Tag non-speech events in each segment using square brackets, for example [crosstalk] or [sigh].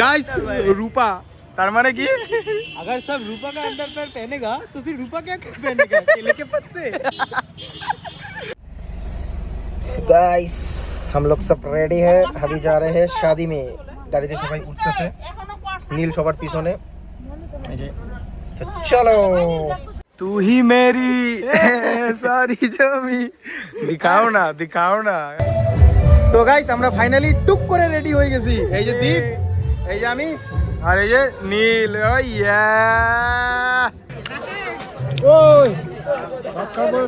Guys রূপা তার মানে কি अगर सब रूपा का अंदर पैर पहनेगा तो फिर रूपा क्या पहनेगा केले के पत्ते गाइस हम लोग सब रेडी है अभी जा रहे हैं शादी में গাড়িতে সবাই উঠতেছে নীল সবার পিছনে এই যে তো চলো तू ही मेरी सारी जमी दिखाओ ना दिखाओ ना তো গাইস আমরা ফাইনালি টুক করে রেডি হয়ে গেছি এই যে দীপ এই যে আমি আর এই যে নীল ওই হবে।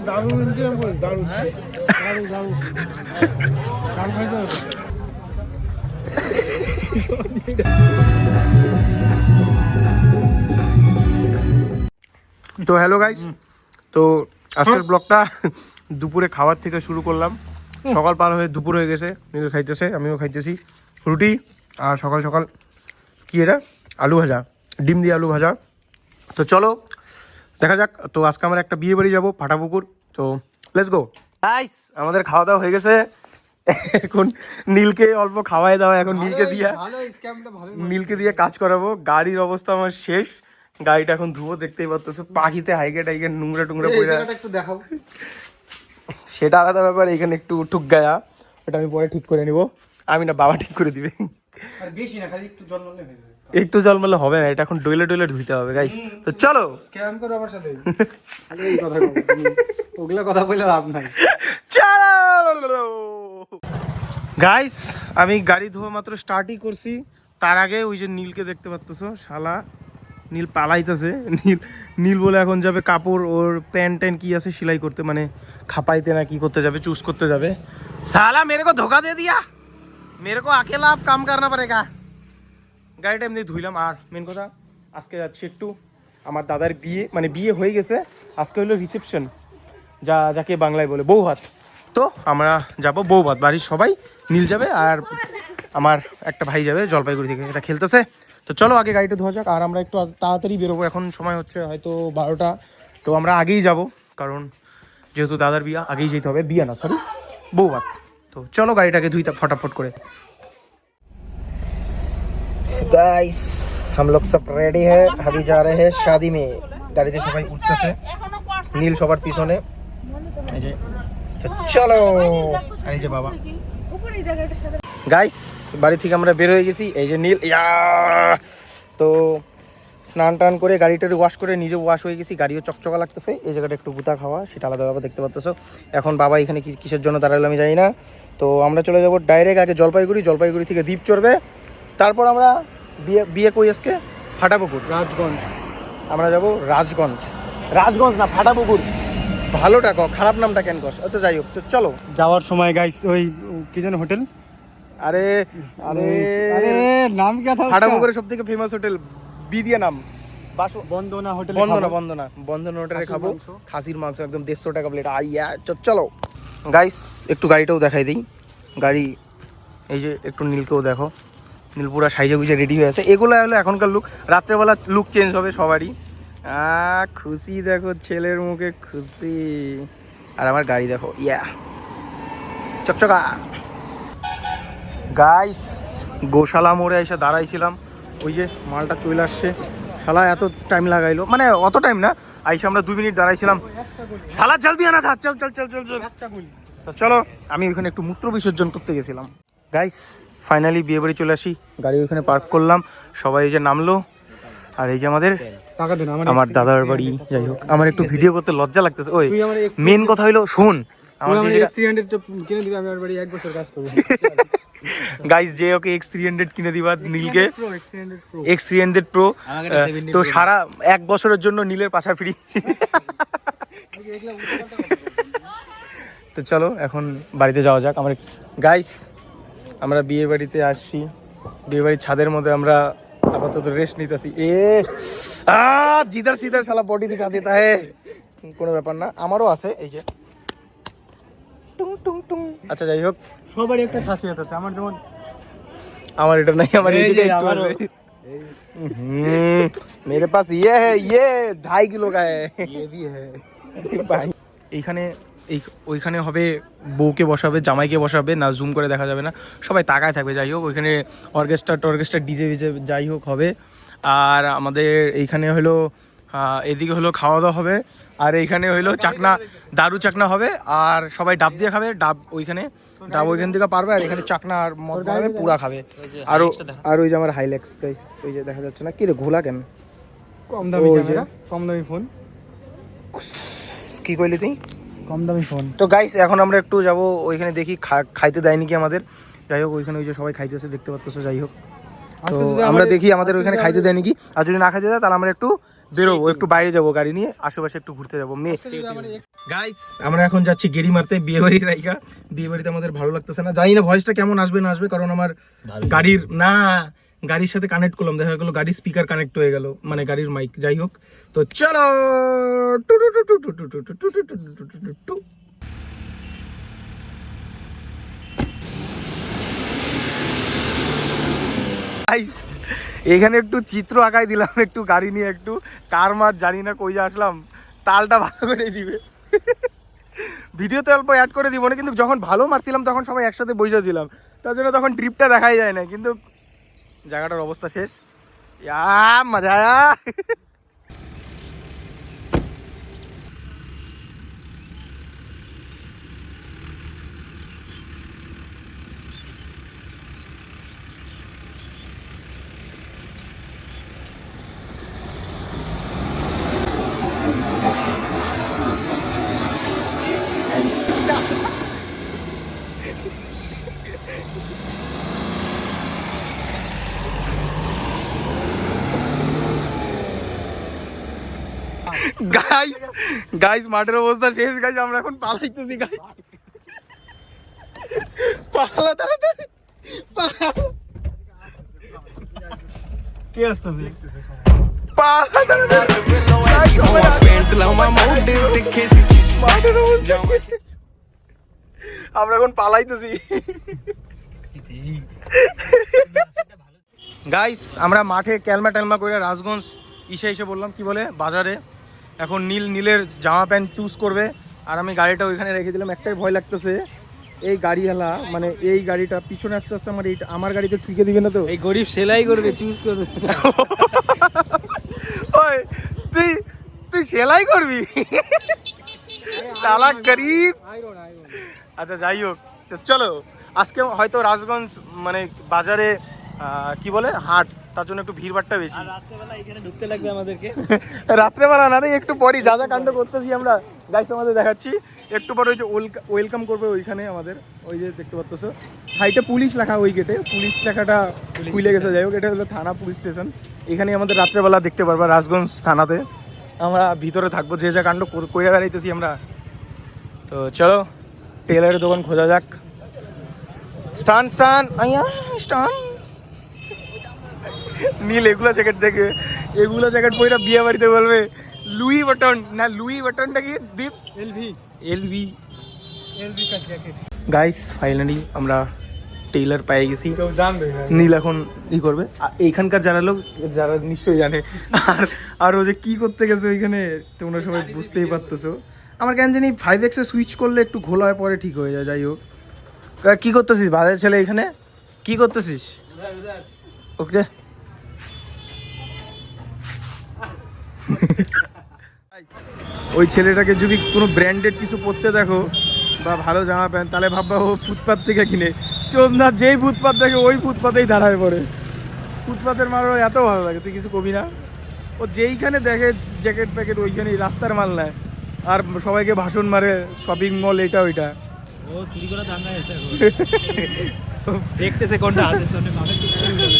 তো হ্যালো গাইস তো আজকের ব্লগটা দুপুরে খাবার থেকে শুরু করলাম। সকাল পার হয়ে দুপুর হয়ে গেছে নিজে খাইতেছে আমিও খাইতেছি। রুটি আর সকাল সকাল কি এটা? আলু ভাজা ডিম দিয়ে আলু ভাজা। তো চলো দেখা যাক। তো আজকে আমরা একটা বিয়ে বাড়ি যাব ফাটাপুকুর। তো লেটস গো গাইস আমাদের খাওয়া দাওয়া হয়ে গেছে। এখন নীলকে অল্প খাওয়াই দাওয়া এখন নীলকে দিয়ে নীলকে দিয়ে কাজ করাবো। গাড়ির অবস্থা আমার শেষ। গাড়িটা এখন ধুবো দেখতেই পাচ্ছ পাখিতে হাইগে টাইগে নোংরা টুংরা পড়ে একটু দেখাও। সেটা আলাদা ব্যাপার এখানে একটু ঠুক গায়া। ওটা আমি পরে ঠিক করে নিব। আমি না বাবা ঠিক করে দিবে। বেশি না খালি একটু জল মারলে হয়ে যাবে। একটু জল মারলে হবে না এটা এখন ডইলে ডইলে ধুইতে হবে গাইস তো চলো। স্ক্যাম করো আমার সাথে। [laughs] খালি এই কথা বলো ওগুলা কথা বলে লাভ নাই। চলো। গাইস আমি গাড়ি ধোয়া মাত্র স্টার্টই করছি। তার আগে ওই যে নীলকে দেখতে পাচ্তেছো শালা। নীল পালাইতেছে। নীল নীল বলে এখন যাবে কাপড় ওর প্যান্ট ট্যান্ট কি আছে সেলাই করতে মানে খাপাইতে না কি করতে যাবে চুজ করতে যাবে। সালা মেরে কো ধোকা দিয়ে দিয়া। মেরে আকেলা কাম করনা পড়েগা গাড়িটা এমনি ধুইলাম আর মেন কথা, আজকে যাচ্ছি একটু আমার দাদার বিয়ে মানে বিয়ে হয়ে গেছে। আজকে হলো রিসেপশন যা, যাকে বাংলায় বলে বৌভাত তো আমরা যাব বৌভাত বাড়ির সবাই নীল যাবে আর আমার একটা ভাই যাবে জলপাইগুড়ি থেকে, এটা খেলতেছে। তো চলো আগে গাড়িটা ধোয়া যাক, আর আমরা একটু তাড়াতাড়ি বেরোবো। এখন সময় হচ্ছে হয়তো বারোটা। তো আমরা আগেই যাব, কারণ যেহেতু দাদার বিয়া, আগেই যেতে হবে। বিয়া না সরি বৌভাত তো চলো গাড়িটাকে ধুইতে ফটাফট করে गाइस हम लोग सब रेडी है अभी जा रहे हैं शादी में গাড়িতে সবাই উঠতেছে নীল সবার পিছনে এই যে তো চলো আর এই যে বাবা গাইস বাড়ি থেকে আমরা বের হয়ে গেছি এই যে নীল ইয়া তো স্নান টান করে গাড়িটারে ওয়াশ করে নিজে ওয়াশ হয়ে গেছি গাড়িও চকচকা লাগতেছে এই জায়গাটা একটু গুতা খাওয়া সেটা আলাদাভাবে দেখতে পাচ্ছ এখন বাবা এখানে কি কিসের জন্য দাঁড়ালো আমি জানি না তো আমরা চলে যাব ডাইরেক্ট আগে জলপাইগুড়ি জলপাইগুড়ি থেকে দ্বীপ চড়বে। তারপর আমরা বিয়ে বিয়ে কই আজকে? ফাটাপুকুর। রাজগঞ্জ। আমরা যাব রাজগঞ্জ। রাজগঞ্জ না ফাটাপুকুর। ভালোটা ক খারাপ নামটা কেন কস? তো যাই হোক তো চলো। যাওয়ার সময় গাইস ওই কি যেন হোটেল? আরে আরে আরে নাম কি আছে ফাটাপুকুরের সব থেকে ফেমাস হোটেল বিদিয়া নাম। বন্দনা হোটেল বন্দনা বন্দনা। বন্দনা হোটেলে খাব। খাসির মাংস একদম দেড়শো টাকা প্লেট আইয়া চলো। গাইস একটু গাড়িটাও দেখাই দিই। গাড়ি, এই যে একটু নীলকেও দেখো। নীলপুরা সাইজে গুজে রেডি হয়ে আছে। এগুলো হলো এখনকার লুক রাত্রেবেলা লুক চেঞ্জ হবে সবারই। খুশি দেখো ছেলের মুখে, খুশি। আর আমার গাড়ি দেখো ইয়া চকচকা। গাইস গোশালা মোড়ে এসে দাঁড়াইছিলাম। ওই যে মালটা চলে আসছে। শালা, এত টাইম লাগাইলো। মানে অত টাইম না। আইসে আমরা দুই মিনিট দাঁড়াইছিলাম। শালা জলদি আনা থা চল চল চল চল চল। তো চলো আমি ওইখানে একটু মূত্র বিসর্জন করতে গেছিলাম। গাইস ফাইনালি বিয়ে বাড়ি চলে আসি। গাড়ি ওইখানে পার্ক করলাম। সবাই এই যে নামলো। আর এই যে আমাদের আমার দাদার বাড়ি যাই হোক। আমার একটু ভিডিও করতে লজ্জা লাগতেছে। ওই মেন কথা হইল শোন। আমার [laughs] গাইস যে ওকে এক্স থ্রি হান্ড্রেড কিনে দিবা নীলকে। X three hundred pro X three hundred pro আমাকে একটা 70 তো সারা এক বছরের জন্য নীলের পাশা ফ্রি তো চলো এখন বাড়িতে যাওয়া যাক। আমার গাইস আমরা বিয়ে বাড়িতে আসছি। বিয়ে বাড়ির ছাদের মধ্যে আমরা আপাতত রেস্ট নিতেছি। এ আ জিদার সিদার শালা বডি দিখা দিতা হে কোনো ব্যাপার না। আমারও আছে এই যে। টুং টুং। আচ্ছা যাই হোক। সবারই একটা খাসিয়াত আছে। আমার যেমন আমার এটা নাই আমার এটা একটু আছে। মেরে পাস ইয়ে হে ইয়ে ঢাই কিলো কা ইয়ে এইখানে এই ওইখানে হবে বউকে বসাবে জামাইকে বসাবে না জুম করে দেখা যাবে না। সবাই তাকায় থাকবে যাই হোক। ওইখানে অর্কেস্ট্রা টর্কেস্ট্রা ডিজে ভিজে যাই হোক হবে। আর আমাদের এইখানে হলো এদিকে হলো খাওয়া দাওয়া হবে আর এইখানে হলো চাকনা দারু চাকনা হবে আর সবাই ডাব দিয়ে খাবে ডাব ওইখানে ডাব ওইখান থেকে পারবে আর এখানে চাকনা আর মদ খাবে পুরা খাবে। আর আর ওই যে আমার হাইলেক্স গাইস ওই যে দেখা যাচ্ছে না? কি রে ঘোলা কেন? কম দামি ক্যামেরা, কম দামি ফোন কি কইলি তুই? কম দামি ফোন তো গাইস এখন আমরা একটু যাব ওইখানে দেখি খাইতে দেয়নি কি আমাদের। যাই হোক ওইখানে ওই যে সবাই খাইতেছে দেখতে পাচ্ছ যাই হোক। তো আমরা দেখি আমাদের ওইখানে খাইতে দেয়নি কি। আর যদি না খাইতে দেয় তাহলে আমরা একটু বেরোবো একটু বাইরে যাব গাড়ি নিয়ে আশেপাশে একটু ঘুরতে যাব মে গাইস আমরা এখন যাচ্ছি গেড়ি মারতে বিয়ে বাড়ির রাইকা বিয়ে বাড়িতে আমাদের ভালো লাগতেছে না জানি না ভয়েসটা কেমন আসবে না আসবে কারণ আমার গাড়ির না গাড়ির সাথে কানেক্ট করলাম দেখা গেলো গাড়ির স্পিকার কানেক্ট হয়ে গেল মানে গাড়ির মাইক যাই হোক তো চলো টু এখানে একটু চিত্র আঁকাই দিলাম, একটু গাড়ি নিয়ে একটু। কার মার জানি না কই যে আসলাম, তালটা ভালো করে দিবে। ভিডিওতে অল্প অ্যাড করে দিব না, কিন্তু যখন ভালো মারছিলাম তখন সবাই একসাথে বসেছিলাম তার জন্য তখন ট্রিপটা দেখাই যায় না, কিন্তু জায়গাটার অবস্থা শেষ। ইয়া, মজা আয়া গাইস গাইস মাঠের অবস্থা শেষ গাইস আমরা এখন পালাইতেছি গাইস পালা তাড়াতাড়ি। পালা। কে আসতেছে? পালা তাড়াতাড়ি। আমরা এখন পালাইতেছি। গাইস আমরা মাঠে ক্যালমা ট্যালমা করে রাজগঞ্জ ইসে এসে বললাম কি বলে? বাজারে। এখন নীল নীলের জামা প্যান্ট চুজ করবে। আর আমি গাড়িটা ওইখানে রেখে দিলাম একটাই ভয় লাগতেছে। এই গাড়িওয়ালা মানে এই গাড়িটা পিছনে আস্তে আস্তে আমার এইটা আমার গাড়িতে ঠুকে দিবে না তো? এই গরিব সেলাই করবে চুজ করবে। ওই তুই তুই সেলাই করবি? তালা গরিব। আচ্ছা যাই হোক চলো। আজকে হয়তো রাজগঞ্জ মানে বাজারে কি বলে? হাট। তার জন্য একটু ভিড়ভাড়টা বেশি। রাত্রেবেলা এখানে ঢুকতে লাগবে আমাদেরকে। [laughs] রাত্রেবেলা না রে একটু পরই যা যা কাণ্ড করতেছি আমরা। গাইস আমাদের দেখাচ্ছি। একটু পরে ওই যে ওয়েলকাম করবে ওইখানে আমাদের। ওই যে দেখতে পাচ্ছ। সাইডে পুলিশ লেখা ওই গেটে পুলিশ লেখাটা খুলে গেছে। যাই হোক এটা হলো থানা পুলিশ স্টেশন এখানে আমাদের রাত্রেবেলা দেখতে পারবা রাজগঞ্জ থানাতে। আমরা ভিতরে থাকব যে যা কাণ্ড কর- কইরা বেড়াইতেছি আমরা। তো চলো টেলারের দোকান খোঁজা যাক। স্টান স্টান আইয়া স্টান নীল এগুলা জ্যাকেট দেখে। এগুলা জ্যাকেট পরে বিয়ে বাড়িতে বলবে লুই বাটন। না লুই বাটনটা কি? দীপ? এলভি। এলভি। এলভি কা জ্যাকেট গাইস ফাইনালি আমরা টেইলার পেয়ে গেছি। নীল এখন ই করবে। এইখানকার যারা লোক যারা নিশ্চয়ই জানে আর আর ও যে কি করতে গেছে ওইখানে তোমরা সবাই বুঝতেই পারতেছো। আমার কেন জানি ফাইভ এক্সে সুইচ করলে একটু ঘোলা হয় পরে ঠিক হয়ে যায় যাই হোক। কা- কি করতেছিস? বাজার ছেলে এখানে? কি করতেছিস? ওকে। ওই ছেলেটাকে যদি কোনো ব্র্যান্ডেড কিছু পরতে দেখো বা ভালো জামা প্যান্ট, তাহলে ভাববা ও ফুটপাত থেকে কিনে। চোদনা যেই ফুটপাত দেখে ওই ফুটপাতেই দাঁড়ায় পড়ে। ফুটপাতের মাল ওর এত ভালো লাগে, তুই কিছু কবি না? ও যেইখানে দেখে জ্যাকেট প্যাকেট, ওইখানেই রাস্তার মাল নেয়। আর সবাইকে ভাষণ মারে, শপিং মল, এটা, ওইটা। দেখতেছে কোনটা মাথায় চুপ করে দিবে।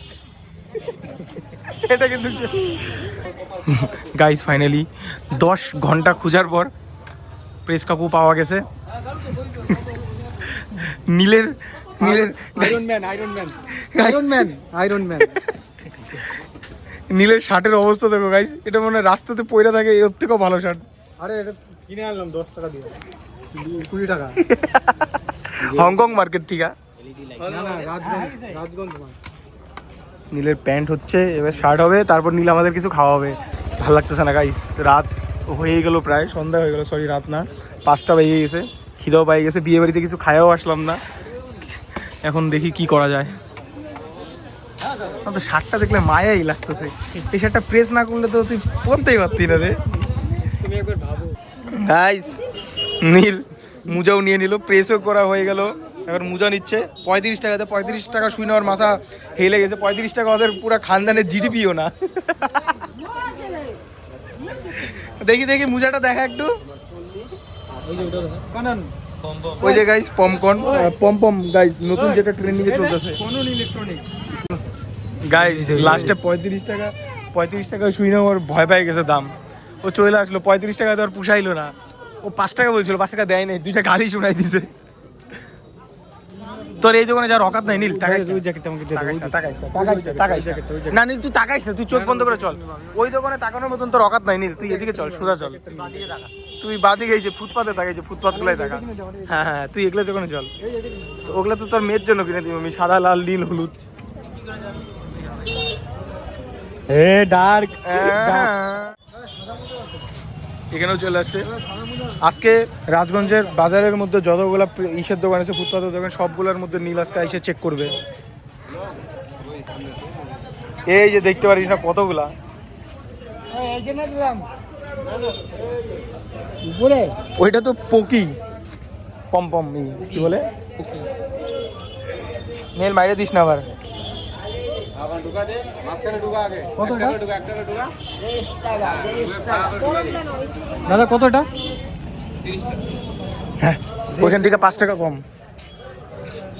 এটা কিন্তু গাইস ফাইনালি দশ ঘণ্টা খোঁজার পর প্রেস কাপু পাওয়া গেছে। নীলের নীলের Iron Man Iron Man Iron Man Iron Man নীলের শার্টের অবস্থা দেখো গাইস এটা মনে হয় রাস্তাতে পড়ে থাকে এর থেকেও ভালো শার্ট। আরে এটা কিনে আনলাম দশ টাকা দিয়ে। কুড়ি টাকা। হংকং মার্কেট থেকে। রাজগঞ্জ রাজগঞ্জ মাল নীলের প্যান্ট হচ্ছে এবার শার্ট হবে তারপর নীল আমাদের কিছু খাওয়া হবে। ভালো লাগতেছে না গাইস রাত হয়ে গেল প্রায় সন্ধ্যা হয়ে গেল সরি রাত না। পাঁচটা বেজে গেছে খিদাও পাই গেছে বিয়ে বাড়িতে কিছু খায়াও আসলাম না। এখন দেখি কি করা যায়। তো শার্টটা দেখলে মায়াই লাগতেছে। এই শার্টটা প্রেস না করলে তো তুই পরতেই পারতি না রে। তুমি একবার ভাবো। গাইস নীল মুজাও নিয়ে নিল প্রেসও করা হয়ে গেল। এবার মুজা নিচ্ছে। পঁয়ত্রিশ টাকাতে পঁয়ত্রিশ টাকা শুই নেওয়ার মাথা হেলে গেছে। পঁয়ত্রিশ টাকা ওদের পুরো খানদানের জিডিপিও না। দেখি দেখি মুজাটা দেখা একটু। ওই যে ওটা কানান গাইস পমকর্ন পমপম গাইস নতুন যেটা ট্রেন্ডিং এ চলতেছে। ইলেকট্রনিক্স গাইস লাস্টে পঁয়ত্রিশ টাকা পঁয়ত্রিশ টাকা শুই নেওয়ার ভয় পাই গেছে দাম। ও চলে আসলো পঁয়ত্রিশ টাকা তো আর পুষাইলো না। ও পাঁচ টাকা বলছিল পাঁচ টাকা দেয় নাই দুইটা গালি শোনাই দিছে। তোর এই দোকানে যার অকাত নাই নীল না। ওই জ্যাকেটটা আমাকে দে তাকাইস তাকাইস তাকাইস না, তাকাইস না। না। নীল তুই তাকাইস না তুই চোখ বন্ধ করে চল। ওই দোকানে তাকানোর মতন তোর অকাত নাই নীল। তুই এদিকে চল সোজা চল। তুই বাদিকে গেছে ফুটপাতে তাকাইছে ফুটপাত গুলাই টাকা হ্যাঁ হ্যাঁ তুই এগুলো দোকানে চল। তো ওগুলো তো তোর মেয়ের জন্য কিনে দিবি আমি সাদা লাল নীল হলুদ। এ ডার্ক। এখানেও চলে আসছে আজকে রাজগঞ্জের বাজারের মধ্যে যতগুলো ইসের দোকান আছে ফুটপাতের দোকান সবগুলোর মধ্যে নীল আজকে এসে চেক করবে। এই যে দেখতে পারিস না কতগুলা? ওইটা তো পকি। পম পম কি বলে? মেল মাইরে দিস না আবার। দাদা কতটা? হ্যাঁ ওইখান থেকে পাঁচ টাকা কম।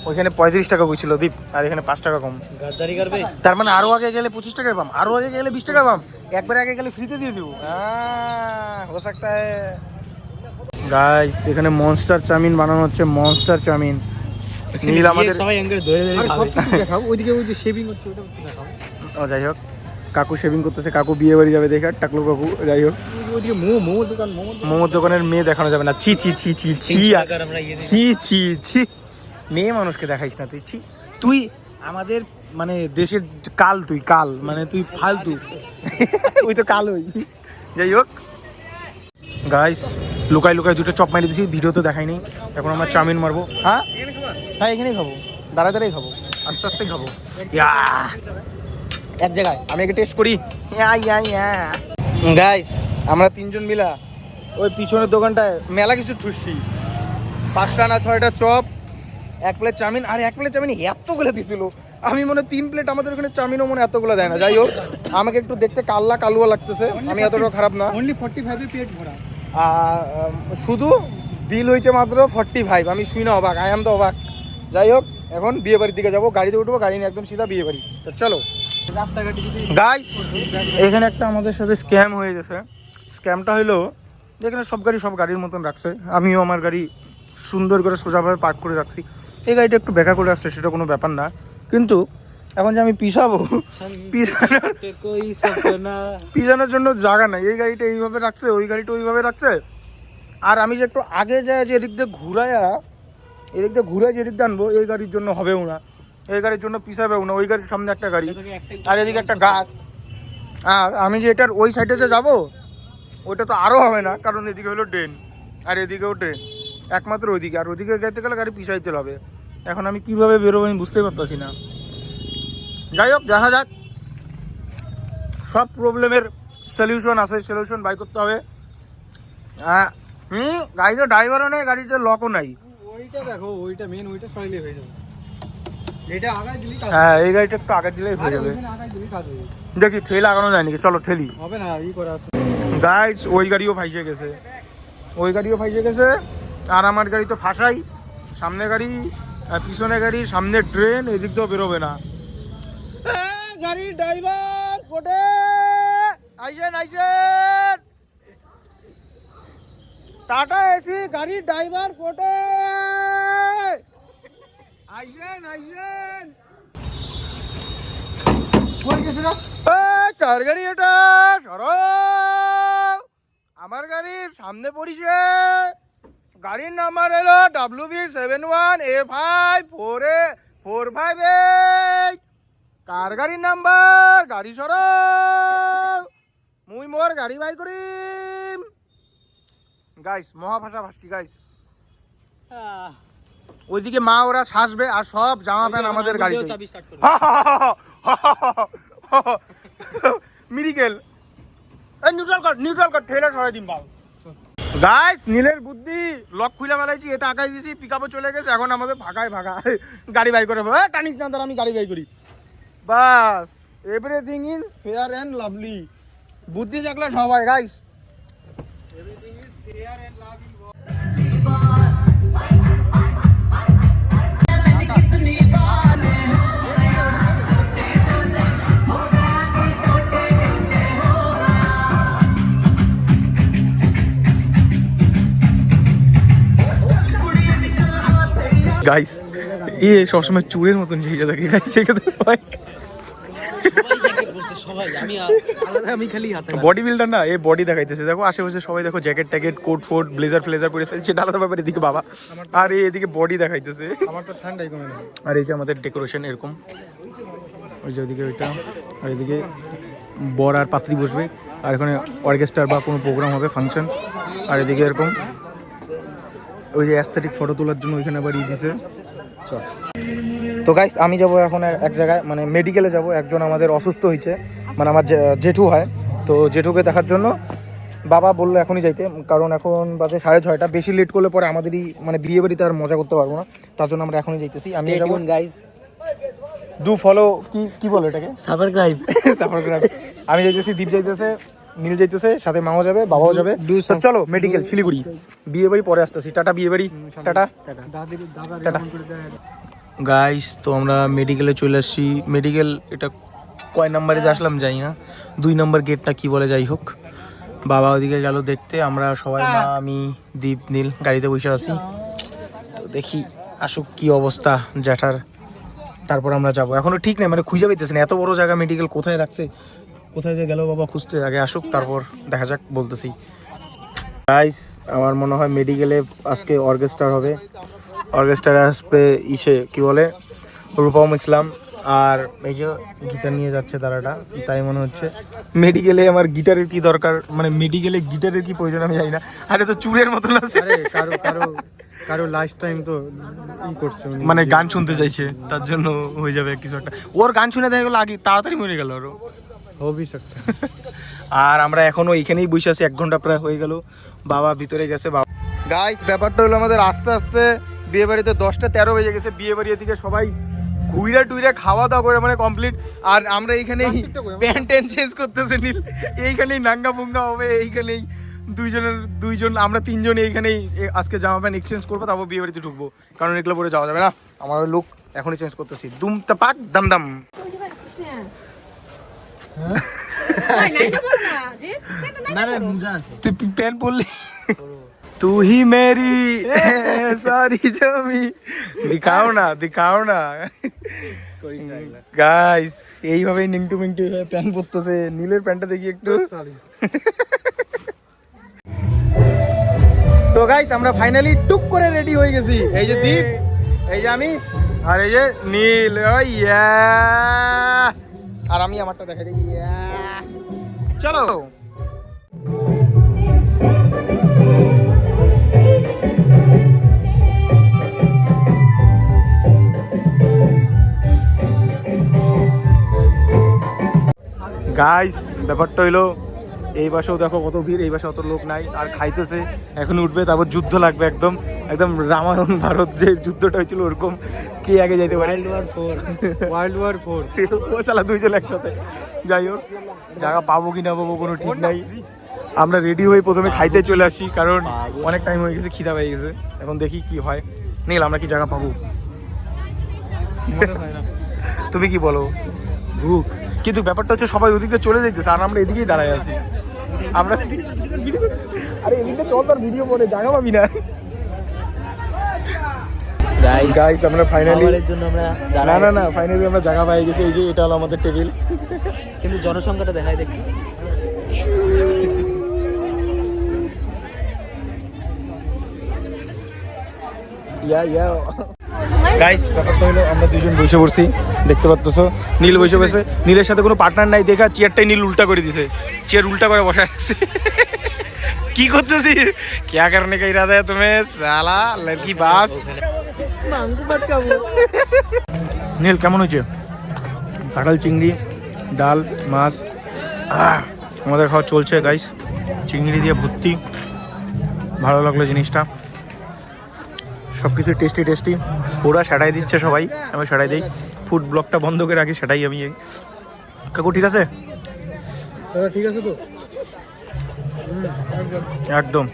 ওইখানে পঁয়ত্রিশ টাকা বুঝছিল দীপ আর এখানে পাঁচ টাকা কম। তার মানে আরও আগে গেলে পঁচিশ টাকা পাম আরও আগে গেলে বিশ টাকা পাম। একবার আগে গেলে ফ্রিতে দিয়ে দিব। হো গাইস এখানে মনস্টার চাউমিন বানানো হচ্ছে মনস্টার চাউমিন [laughs] নীল আমাদের সবাই অ্যাঙ্গেল ধরে ধরে সব দেখাও [laughs] ওইদিকে ওই যে শেভিং হচ্ছে ওটা দেখাও। ও যাই হোক কাকু শেভিং করতেছে কাকু বিয়ে বাড়ি যাবে দেখে টাকলু কাকু যাই হোক। ওইদিকে মোমো মোমো দোকান মোমো মোমোর দোকানের মেয়ে দেখানো যাবে না। ছি ছি ছি ছি ছি আমরা ইয়ে ছি ছি ছি। মেয়ে মানুষকে দেখাইস না তুই ছি। তুই আমাদের মানে দেশের কাল তুই কাল মানে তুই ফালতু। [laughs] ওই তো কাল ওই যাই হোক। গাইস লুকাই লুকাই দুটো চপ মারি দিছি ভিডিও তো দেখাইনি। এখন আমরা চাউমিন মারবো। হ্যাঁ? হ্যাঁ এখানেই খাব। দাঁড়ায় দাঁড়াই খাব। আস্তে আস্তেই খাব। এক জায়গায় আমি আগে টেস্ট করি। গাইস আমরা তিনজন মিলা ওই পিছনের দোকানটায় মেলা কিছু ঠুসছি পাঁচটা না ছয়টা চপ এক প্লেট চাউমিন আর এক প্লেট চাউমিন এতগুলো দিছিল। আমি মনে তিন প্লেট আমাদের ওখানে চাউমিনও মনে হয় এতগুলো দেয় না। যাই হোক আমাকে একটু দেখতে কাল্লা কালুয়া লাগতেছে। আমি এতটা খারাপ না। অনলি 45 এ পেট ভরা। শুধু বিল হয়েছে মাত্র ফর্টি ফাইভ আমি শুই না অবাক আই এম তো অবাক। যাই হোক এখন বিয়ে বাড়ির দিকে যাব গাড়িতে উঠবো গাড়ি নিয়ে একদম সিধা বিয়ে বাড়ি তো চলো। গাইস এখানে একটা আমাদের সাথে স্ক্যাম হয়ে গেছে। স্ক্যামটা হলো যেখানে সব গাড়ি সব গাড়ির মতন রাখছে। আমিও আমার গাড়ি সুন্দর করে সোজাভাবে পার্ক করে রাখছি। এই গাড়িটা একটু বেকা করে রাখছে সেটা কোনো ব্যাপার না। কিন্তু এখন যে আমি কই পিছানোর জন্য জায়গা নাই। এই গাড়িটা এইভাবে রাখছে ওই গাড়িটা ওইভাবে রাখছে। আর আমি যে একটু আগে যাই যে এদিক দিয়ে ঘুরাইয়া এদিক দিয়ে ঘুরে যে এদিক দিয়ে আনব এই গাড়ির জন্য হবেও না। এই গাড়ির জন্য পিছাবেও না ওই গাড়ির সামনে একটা গাড়ি আর এদিকে একটা গাছ। আর আমি যে এটার ওই সাইডে যে যাব ওইটা তো আরও হবে না কারণ এদিকে হলো ড্রেন আর এদিকেও ট্রেন একমাত্র ওইদিকে আর ওইদিকে যেতে গেলে গাড়ি পিছাইতে হবে। এখন আমি কীভাবে বেরোবো আমি বুঝতেই পারতাছি না। যাই হোক দেখা যাক। সব প্রবলেমের সলিউশন আছে সলিউশন বাই করতে হবে। হ্যাঁ হুম গাড়িতে ড্রাইভারও নেই গাড়িতে লকও নাই। ওইটা দেখো ওইটা মেন ওইটা সরাইলে হয়ে যাবে। এটা আগায় দিলি কাজ হ্যাঁ এই গাড়িটা একটু আগে দিলেই হয়ে যাবে। আগায় দিলি কাজ হবে। দেখি ঠেলে লাগানো যায় নাকি? চলো ঠেলি। হবে না ই করে আসো। গাইজ ওই গাড়িও ফাইসে গেছে। ওই গাড়িও ফাইসে গেছে। আর আমার গাড়ি তো ফাঁসাই। সামনে গাড়ি পিছনে গাড়ি সামনে ট্রেন এদিক দিয়েও বেরোবে না। গাড়ি ড্রাইভার কোটে আইসেন আইসেন! টাটা এসি গাড়ির ড্রাইভার কোটে কার গাড়ি এটা? সরো। আমার গাড়ির সামনে পড়িছে। গাড়ির নাম্বার এলো W B seven one A five four A four five eight কার গাড়ির নাম্বার? গাড়ি সরো। মুই মোর গাড়ি বাই করিম গাইস মহাভাষা ভাষী গাইস। ওইদিকে মা ওরা সাজবে আর সব জামা প্যান্ট আমাদের গাড়িতে [laughs] মিরিকেল। এই নিউট্রাল কর নিউট্রাল কর ট্রেলার সরাই দিন বাল। গাইস নীলের বুদ্ধি লক খুলে ফেলাইছি এটা আঁকাই দিয়েছি পিক চলে গেছে এখন আমাদের ফাঁকায় ফাঁকা। [laughs] গাড়ি বাই করে টানিস না তার আমি গাড়ি বাই করি। বাস everything in Fair and Lovely বুদ্ধি থাকলে সবাই গাইস গাইস এ সবসময় চুরের মতন ঝেঁকে থাকে গাইস হাতে বডি বিল্ডার না এই বডি দেখাইতেছে। দেখো আশেপাশে সবাই দেখো জ্যাকেট ট্যাকেট কোট ফোট ব্লেজার ফ্লেজার পরে সেটা আলাদা ব্যাপার এদিকে বাবা। আর এদিকে বডি দেখাইতেছে। আমার তো ঠান্ডাই কমে না। আর এই যে আমাদের ডেকোরেশন এরকম। ওই যে ওইদিকে ওইটা আর এদিকে বর আর পাত্রী বসবে। আর এখানে অর্কেস্ট্রার বা কোনো প্রোগ্রাম হবে ফাংশন আর এদিকে এরকম ওই যে অ্যাস্থেটিক ফটো তোলার জন্য ওইখানে ই দিছে। চল। তো গাইস আমি যাব এখন এক জায়গায় মানে মেডিকেলে যাব। একজন আমাদের অসুস্থ হয়েছে মানে আমার জেঠু হয়। তো জেঠুকে দেখার জন্য বাবা বলল এখনই যাইতে কারণ এখন বাজে সাড়ে ছয়টা। বেশি লেট করলে পরে আমাদেরই মানে বিয়ে বাড়িতে আর মজা করতে পারব না। তার জন্য আমরা এখনই যাইতেছি। আমি যাব গাইস ডু ফলো কি কি বলো এটাকে? সাবস্ক্রাইব সাবস্ক্রাইব [laughs] আমি যাইতেছি দীপ যাইতেছে। নীল যাইতেছে সাথে মাও যাবে বাবাও যাবে। চলো মেডিকেল শিলিগুড়ি। বিয়ে বাড়ি পরে আসতেছি। টাটা বিয়ে বাড়ি। টাটা। টাটা। গাইস তো আমরা মেডিকেলে চলে আসছি। মেডিকেল এটা কয় নাম্বারে যে আসলাম যাই না। দুই নম্বর গেটটা কি বলে যাই হোক। বাবা ওদিকে গেল দেখতে। আমরা সবাই মা আমি দীপ নীল গাড়িতে বসে আছি। তো দেখি আসুক কি অবস্থা জ্যাঠার। তারপর আমরা যাব। এখনও ঠিক নেই মানে খুঁজে পাইতেছে না। এত বড় জায়গা মেডিকেল কোথায় রাখছে? কোথায় যে গেল বাবা? খুঁজতে আগে আসুক তারপর দেখা যাক বলতেছি। গাইস আমার মনে হয় মেডিকেলে আজকে অর্কেস্ট্রার হবে। অর্কেস্ট্রার আসবে ইসে কি বলে? রূপম ইসলাম। আর এই যে গিটার নিয়ে যাচ্ছে তারাটা তাই মনে হচ্ছে। মেডিকেলে আমার গিটারের কি দরকার? মানে মেডিকেলে গিটারের কি প্রয়োজন আমি জানি না। আরে তো চুরের মতন আছে। কারও কারও কারও লাস্ট টাইম তো ই করছে মানে গান শুনতে চাইছে তার জন্য হয়ে যাবে কিছু একটা। ওর গান শুনে দেখা গেলো আগে তাড়াতাড়ি মরে গেল আরও। হো আর আমরা এখন ওইখানেই বসে আছি এক ঘণ্টা প্রায় হয়ে গেল। বাবা ভিতরে গেছে বাবা। গাইস ব্যাপারটা হলো আমাদের আস্তে আস্তে বিয়ে বাড়িতে দশটা তেরো বেজে গেছে বিয়ে বাড়ি এদিকে সবাই ঘুইরা টুইরা খাওয়া দাওয়া করে মানে কমপ্লিট আর আমরা এইখানেই প্যান্ট ট্যান্ট চেঞ্জ করতেছে নীল। এইখানেই নাঙ্গা পুঙ্গা হবে এইখানেই দুইজনের দুইজন আমরা তিনজন এইখানেই আজকে জামা প্যান্ট এক্সচেঞ্জ করব তারপর বিয়ে বাড়িতে ঢুকবো। কারণ এগুলো পরে যাওয়া যাবে না। আমার লুক এখনই চেঞ্জ করতেছি। দুম তা পাক দাম দাম তুই প্যান্ট পরলি? তু হি মেরি। সারি জমি। দিখাও না দিখাও না। গাইস এইভাবেই নিংটু মিংটু হয়ে প্যান্ট পরতেছে। নীলের প্যান্টটা দেখি একটু। তো গাইস আমরা ফাইনালি টুক করে রেডি হয়ে গেছি। এই যে দীপ এই যে আমি আর এই যে নীল। ইয়া আর আমি আমারটা দেখা দিই। চলো। গাইস ব্যাপারটা হইল এই বাসেও দেখো কত ভিড় এই পাশে অত লোক নাই আর খাইতেছে এখন উঠবে তারপর যুদ্ধ লাগবে একদম একদম রামায়ণ ভারত যে যুদ্ধটা হয়েছিল ওরকম কে আগে যাইতে পারে? World war four world war four ও চালা দুইজন একসাথে যাই হোক জায়গা পাবো কি না পাবো কোনো ঠিক নাই। আমরা রেডি হয়ে প্রথমে খাইতে চলে আসি কারণ অনেক টাইম হয়ে গেছে খিদা পেয়ে গেছে এখন দেখি কি হয়। নীল আমরা কি জায়গা পাবো? হয় তুমি কি বলো? ভুক। কিন্তু ব্যাপারটা হচ্ছে সবাই ওদিকে চলে যাইতেছে আর আমরা এদিকেই দাঁড়ায় আছি। আমরা [laughs] আরে এদিকে চল তোর ভিডিও পরে জায়গা পাবি না গাইস গাইস আমরা ফাইনালি জন্য আমরা না না না ফাইনালি আমরা জায়গা পাই গেছি এই যে এটা হলো আমাদের টেবিল কিন্তু জনসংখ্যাটা দেখাই দেখ। ইয়া ইয়া গাইস ব্যাপারটা হলো আমরা দুজন বসে পড়ছি দেখতে পাচ্ছ নীল বসে বসে নীলের সাথে কোনো পার্টনার নাই দেখা চেয়ারটাই নীল উল্টা করে দিছে চেয়ার উল্টা করে বসে আছে [laughs] কি করতেছিস क्या करने का इरादा है तुम्हें साला लड़की बास মাংকু ভাত খাবো নীল কেমন হয়েছে কাঁঠাল চিংড়ি ডাল মাছ আহ, আমাদের খাওয়া চলছে গাইস চিংড়ি দিয়ে ভর্তি ভালো লাগলো জিনিসটা সব কিছু টেস্টি টেস্টি ওরা সেটাই দিচ্ছে সবাই আমি সেটাই দিই। ফুড ব্লকটা বন্ধ করে রাখি সেটাই আমি। কাকু ঠিক আছে? ঠিক আছে তো? একদম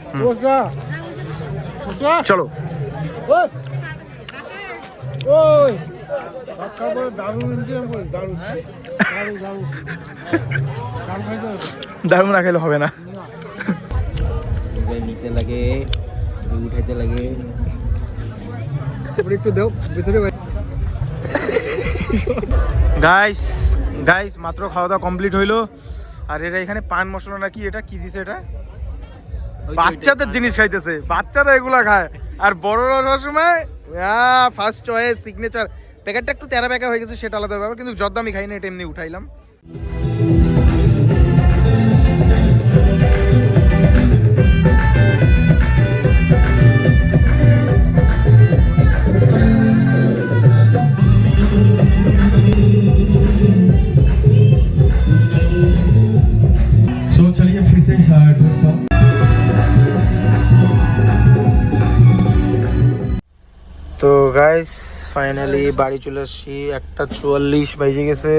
চলো। দারুণ না খেলে হবে না। নিতে লাগে উঠাইতে লাগে। একটু দাও ভিতরে গাইস গাইস মাত্র খাওয়া দাওয়া কমপ্লিট হইল। আর এটা এখানে পান মশলা নাকি এটা কি দিছে এটা? বাচ্চাদের জিনিস খাইতেছে বাচ্চারা এগুলা খায়। আর বড়রা সবসময় ফার্স্ট চয়েস সিগনেচার প্যাকেটটা একটু তেরা প্যাকা হয়ে গেছে সেটা আলাদা ব্যাপার কিন্তু যদ্দা আমি খাই না এটা এমনি উঠাইলাম। গাইস ফাইনালি বাড়ি চলে আসছি। একটা চুয়াল্লিশ বাজে গেছে।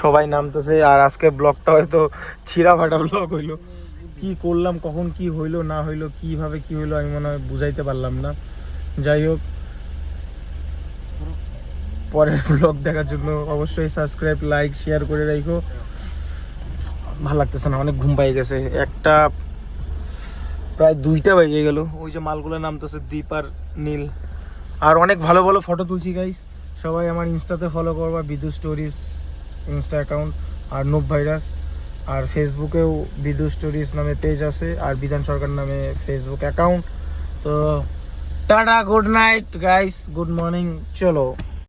সবাই নামতেছে আর আজকে ব্লগটা হয়তো ছিঁড়া ফাটা ব্লগ হইল। কি করলাম, কখন কি হইল, না হইল, কীভাবে কি হইল, আমি মনে হয় বুঝাইতে পারলাম না। যাই হোক, পরের ব্লগ দেখার জন্য অবশ্যই সাবস্ক্রাইব লাইক শেয়ার করে রাখো ভালো লাগতেছে না, অনেক ঘুম পাই গেছে। একটা প্রায় দুইটা বেজে গেল। ওই যে মালগুলো নামতেছে দীপ আর নীল। আর অনেক ভালো ভালো ফটো তুলছি গাইস সবাই আমার ইনস্টাতে ফলো করবা বিদ্যুৎ স্টোরিজ ইনস্টা অ্যাকাউন্ট আর নোভ ভাইরাস আর ফেসবুকেও বিদ্যুৎ স্টোরিজ নামে পেজ আছে, আর বিধান সরকার নামে ফেসবুক অ্যাকাউন্ট তো tata good night guys good morning চলো।